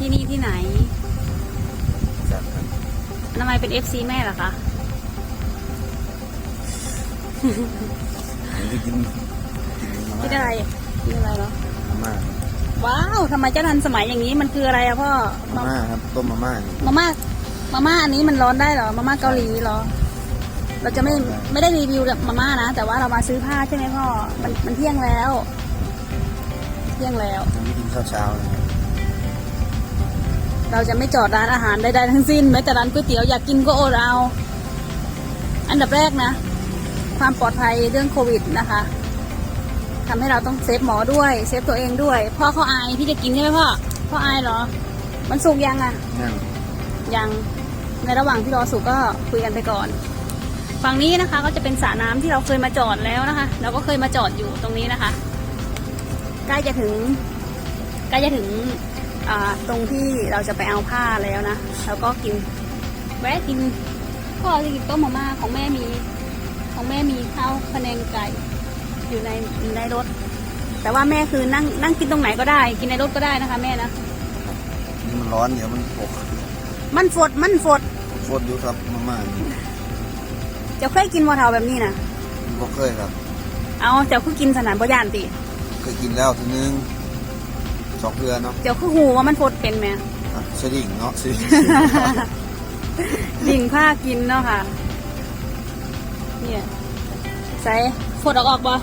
ที่นี่ที่ไหนจัดครับทำไมเป็นเอฟซีแม่เหรอคะผมจะกินกินมาคิดอะไรคิดอะไรเหรอม่าว้าวทำไมเจ้าทันสมัยอย่างนี้มันคืออะไรอะพ่อมาม่าครับต้มมาม่านี่มาม่ามาม่าอันนี้มันร้อนได้เหรอมาม่าเกาหลีเหรอ เราจะไม่ไม่ได้รีวิวแบบมาม่านะ แต่ว่าเรามาซื้อผ้าใช่ไหมพ่อมันมันเที่ยงแล้ว เที่ยงแล้วผมจะกินข้าวเช้านะครับ เราจะไม่จอดร้านอาหารใดๆทั้งสิ้นแม้แต่ร้านก๋วยเตี๋ยวอยากกินก็อดเอาอันดับแรกนะ ความปลอดภัยเรื่องโควิดนะคะทำให้เราต้องเซฟหมอด้วยเซฟตัวเองด้วยพ่อเขาอายที่จะกินใช่ไหมพ่อพ่ออายเหรอ มันสุกยังอะนั่งยังในระหว่างที่รอสุกก็คุยกันไปก่อน ฝั่งนี้นะคะก็จะเป็นสระน้ำที่เราเคยมาจอดแล้วนะคะ เราก็เคยมาจอดอยู่ตรงนี้นะคะ ใกล้จะถึงใกล้จะถึงอ่า ตรงที่เราจะไปเอาผ้าแล้วนะแล้วก็กินแวะกินพ่อจะกินต้มมาม่าของแม่มี ของแม่มีข้าวพะแนงไก่อยู่ในอยู่ในรถ แต่ว่าแม่คือนั่งนั่งกินตรงไหนก็ได้ กินในรถก็ได้นะคะ แม่นะนี่มันร้อนเดี๋ยวมันปกมันฝดมันฝดโคตรอยู่ครับมาม่านี่จะเคยกินมอเทาแบบนี้นะบ่เคยครับ เอาเจ้าคือกินสนานบ่ยานติเคยกินแล้วทีนึง สองเดือนเนาะเจ้าคือหูว่ามันฟดเป็นไหมอะสดิ่งเนาะสดิ่งดิ่งผ้ากินเนาะค่ะ เนี่ยใส่ฟดออกออกบ่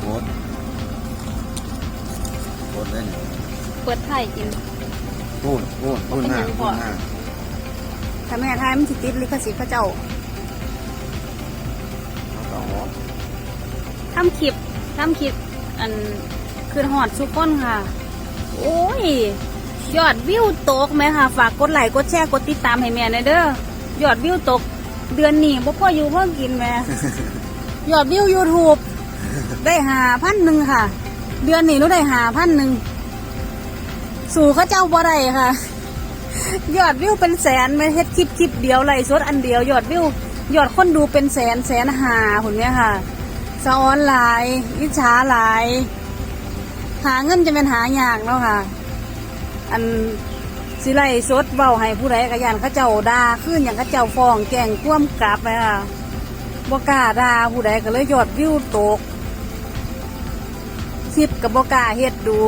โคตรโคตรได้เนี่ยเปิดไข่กิน พูดพูดพูดหน้าเป็นยังไงพูดหน้าถ้าแม่ทายมันสิติดลิขสิทธิ์พระเจ้าเอาต่อหอม ทำคลิปทำคลิปอัน คือหอดสุกคนค่ะ โอ้ย ยอดวิวตกไหมค่ะ ฝากกดไลค์กดแชร์กดติดตามให้แม่หน่อยเด้อยอดวิวตก เดือนนี้บ่พ่ออยู่พ่อกินแม่ยอดวิว YouTube ได้หาพันหนึ่งค่ะ เดือนนี้หนูได้หาพันหนึ่งสู่เขาเจ้าบ่ได้ค่ะ ยอดวิวเป็นแสนไม่เฮ็ดคลิปคลิปเดียวไลฟ์สดอันเดียวยอดวิวยอดคนดูเป็นแสนแสนหาคนเนี้ยค่ะสะออนหลายอิจฉาหลาย หาเงินจะเป็นหายากเนาะค่ะ อันสิไลฟ์สดเบาให้ผู้ใดกระยานเขาเจ้าด่าขึ้นอย่างเขาเจ้าฟ้องแกล้งคว่ำกลับไปค่ะบกล้าด่าผู้ใดก็เลยยอดวิวตกคลิปกับบกล้าเฮ็ดดู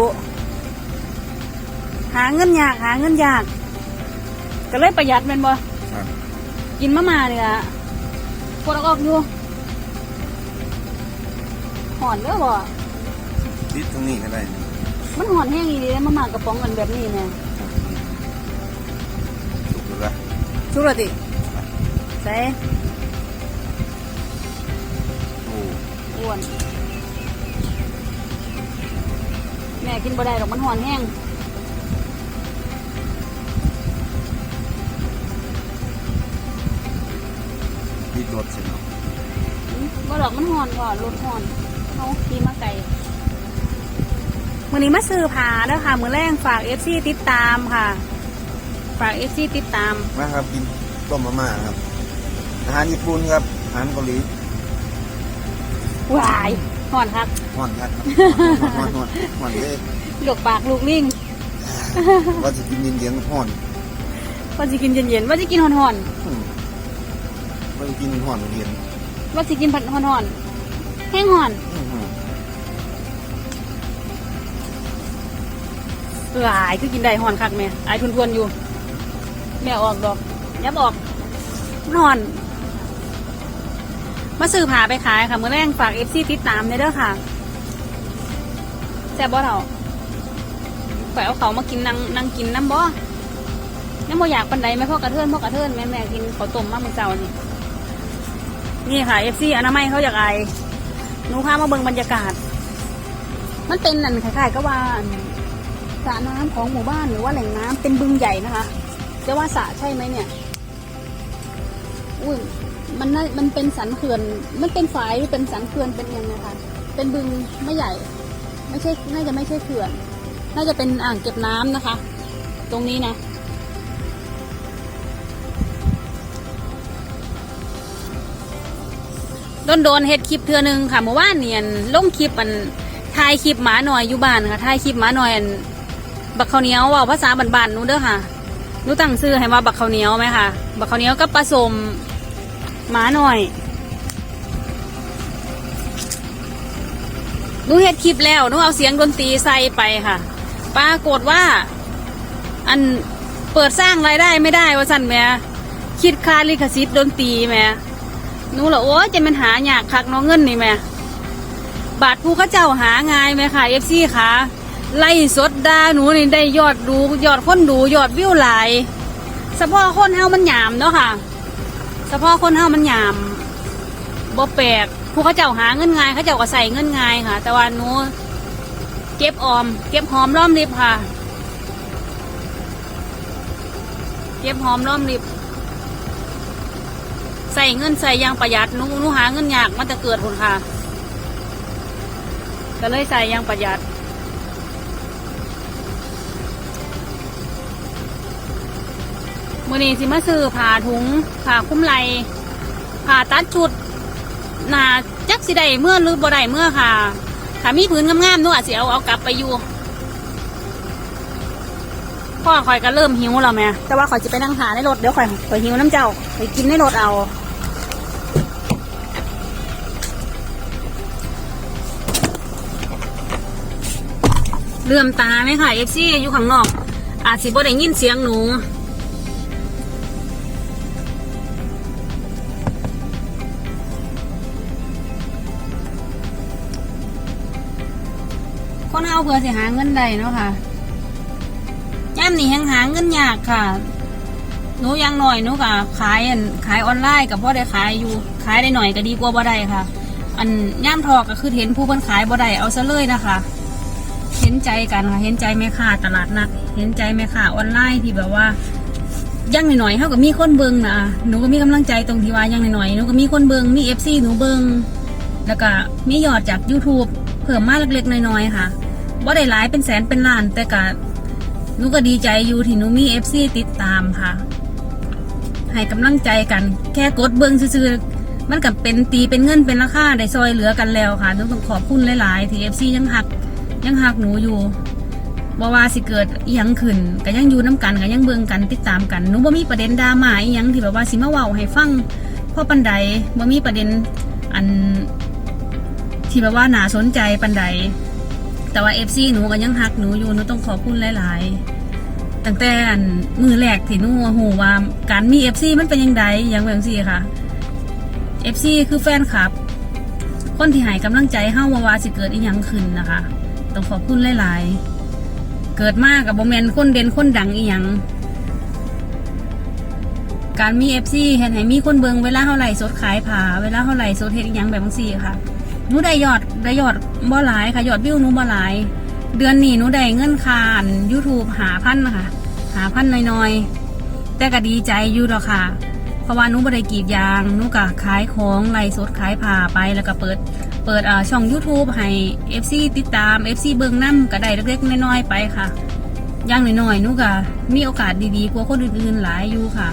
หาเงินยากหาเงินยาก ก็เลยประหยัดแมันบ่ครับกินมะม่าเนี่ยปวดออกอยู่หอนเด้อบ่ ติดตรงนี้ก็ได้นี่มันหอนแห้งอีดีเลยมะม่ากระป๋องกันแบบนี้เนี่ยถูกหรือเปล่าชุกละติใส่โอ้อ้วน แม่กินบ่ได้หรอกมันหอนแห้งติดรถเสร็จเนาะอื้อบ่ดอกมันหอนก่อนรถหอนเขาขี่มาไกล มื้อนี้มาซื้อผ้าเด้อค่ะ มื้อแรงฝาก FC ติดตามค่ะ ฝาก FC ติดตาม มาครับกินต้มมาม่าครับ อาหารญี่ปุ่นครับ อาหารเกาหลีวายหอนครับห่อนครับห่อนห่อนห่อนเลยหลกปากลูกลิงว่าจะกินเย็นๆห่อนว่าจะกินเย็นๆว่าจะกินหอนอืมว่าจะกินห่อนเย็นๆว่าจะกินผัดหอนๆแห้งหอน หือหลายคือกินได้หอนคักแม่ไอ้ทวนๆอยู่ แม่ออกดอกยับออกนหอน มาซื้อผ้าไปขายค่ะเมื่อแรงฝากเอฟซีติดตามเด้อค่ะแซ่บบ่เถาไปเอาเขามากินนั่งนั่งกินน้ำบ่น้ำบ่อยากปันใดไหมพ่อกระเทินพ่อกระเทินแม่แม่กินข้าวต้มมากเมื่อเช้านี่นี่ค่ะเอฟซีอนามัยเขาอยากไอหนูพามาเบิ่งบรรยากาศ มันเป็นอันคล้ายๆก็ว่า สระน้ำของหมู่บ้านหรือว่าแหล่งน้ำเป็นบึงใหญ่นะคะ จะว่าสระใช่ไหมเนี่ย อุ้ยมันน่ามันเป็นสันเขื่อน มันเป็นฝายหรือเป็นสันเขื่อนเป็นยังไงคะ เป็นบึงไม่ใหญ่ ไม่ใช่ น่าจะไม่ใช่เขื่อน น่าจะเป็นอ่างเก็บน้ำนะคะ ตรงนี้นะ โดนโดนเฮ็ดคลิปเทือหนึงค่ะเมื่อวานเนียนลงคลิปอันถ่ายคลิปหมาหน่อยอยู่บ้านค่ะถ่ายคลิปหมาหน่อยอัน บักข้าวเหนียวว่าภาษาบ้านๆนู้นเด้อค่ะนู้ตั้งชื่อให้ว่าบักข้าวเหนียวไหมค่ะ บักข้าวเหนียวกับผสมหมาหน่อยนู้เฮ็ดคลิปแล้วนู้เอาเสียงดนตรีใส่ไปค่ะ ปรากฏว่า อันเปิดสร้างรายได้ไม่ได้ว่าสั่นแม่คิดค่าลิขสิทธิ์ดนตรีแม่นูละโอ้จะมันหายากคักน้องเงินนี่แม่บาทผู้ข้าเจ้าหาง่ายไหมค่ะเอฟซีค่ะ ไล่สดดาหนูนี่ได้ยอดดูยอดคนดูยอดวิวหลายเฉพาะคนเฮามันหยามเนาะค่ะเฉพาะคนเฮามันหยามบ่แปลกผู้เขาเจ้าหาเงินง่ายเขาเจ้าก็ใส่เงินง่ายค่ะ แต่ว่าหนูเก็บออม เก็บหอมรอมริบค่ะ เก็บหอมรอมริบใส่เงินใส่ยางประหยัดหนูหนูหาเงินยากมันจะเกิดผลค่ะก็เลยใส่ยางประหยัด มื่อนี้สิมาซื้อผ้าถุงผ้าคุ้มไหลผ้าตัดชุดหนาจักสิได้เมื่อหรือบ่ได้เมื่อค่ะถ้ามีพื้นงามๆนู่นอาจสิเอาเอากลับไปอยู่พ่อคอยก็เริ่มหิวแล้วแม่แต่ว่าคอยจะไปนั่งหาในรถเดี๋ยวคอยคอยหิวน้ำเจ้าไปกินในรถเอาเลื่อมตาไหมค่ะเอฟซีอยู่ข้างนอก อาจสิบ่ได้ยินเสียงหนู คนเอาเพื่อสิหาเงินได้เนาะค่ะย่ำนี่ยังหาเงินยากค่ะหนูยังหน่อยหนูก็ขายอันขายออนไลน์กับพ่อได้ขายอยู่ขายได้หน่อยก็ดีกว่าบ่ได้ค่ะ อันย่ำทอกก็คือเห็นผู้เพิ่นขายบ่ได้เอาซะเลยนะคะ เห็นใจกันค่ะ เห็นใจแม่ค้าตลาดนัดเห็นใจแม่ค้าออนไลน์ที่แบบว่ายังหน่อยๆเท่ากับมีคนเบิงนะหนูก็มีกำลังใจตรงที่ว่ายังหน่อยๆหนูก็มีคนเบิงมีเอฟซีหนูเบิงแล้วก็มียอดจาก YouTube เพิ่มมาเล็กๆน้อยๆค่ะว่าได้หลายเป็นแสนเป็นล้าน แต่ก็หนูก็ดีใจอยู่ที่หนูมีเอฟซีติดตามค่ะ ให้กำลังใจกัน แค่กดเบิงซื่อๆมันกับเป็นตีเป็นเงินเป็นราคาได้ซอยเหลือกันแล้วค่ะหนูต้องขอบคุณหลายๆที่เอฟซียังหักยังหักหนูอยู่บ่ว่าสิเกิดยังขึ้นก็ยังอยู่น้กันก็ยังเบิ่งกันติดตามกันหนูบ่มีประเด็นดราม่าอีหยังที่แบบว่าสิมาเว้าให้ฟังพ่อปันใดบ่มีประเด็นอัน ที่แบบว่าหนาสนใจปันใด แต่ว่า FC หนูก็ยังหักหนูอยู่หนูต้องขอบคุณหลาย ๆ ตั้งแต่มือแรกที่หนูหูว่าการมี FC มันเป็นยังไงอย่างแบบนี้ค่ะ FC คือแฟนคลับ คนที่ให้กำลังใจเฮาวาว่าสิเกิดอีหยังขึ้นนะคะ ต้องขอบคุณหลาย ๆ เกิดมากกับโบแมนคนเด่นคนดังอีหยังการมีเอฟซีเห็นให้มีคนเบิงเวลาเท่าไหร่สดขายผาเวลาเท่าไหร่สดเฮ็ดอีหยังแบบบางสี่ค่ะ หนูได้ยอดได้ยอดบ่หลายค่ะยอดวิวหนูบ่หลาย เดือนนี้หนูได้เงินคานยูทูบหาพันนะคะหาพันน้อยๆ แต่ก็ดีใจอยู่ดอกค่ะ เพราะว่าหนูบ่ได้กีดยางหนูก็ขายของไล่สดขายผ่าไปแล้วก็เปิดเปิดอ่าช่อง YouTube ให้ FC ติดตาม FC เบิงน้ำก็ได้เล็กๆน้อยๆไปค่ะ อย่างน้อยๆหนูก็มีโอกาสดีๆกว่าคนอื่นๆหลายอยู่ค่ะ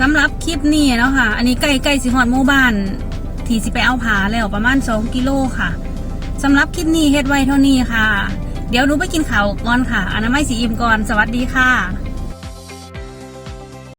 สำหรับคลิปนี้เนาะค่ะ อันนี้ใกล้ๆสิฮอดหมู่บ้านที่สิไปเอาผาแล้วประมาณ 2 กิโลค่ะสำหรับคลิปนี้เฮ็ดไว้เท่านี้ค่ะ เดี๋ยวหนูไปกินข้าวก่อนค่ะอนามัยสีอิ่มก่อน สวัสดีค่ะ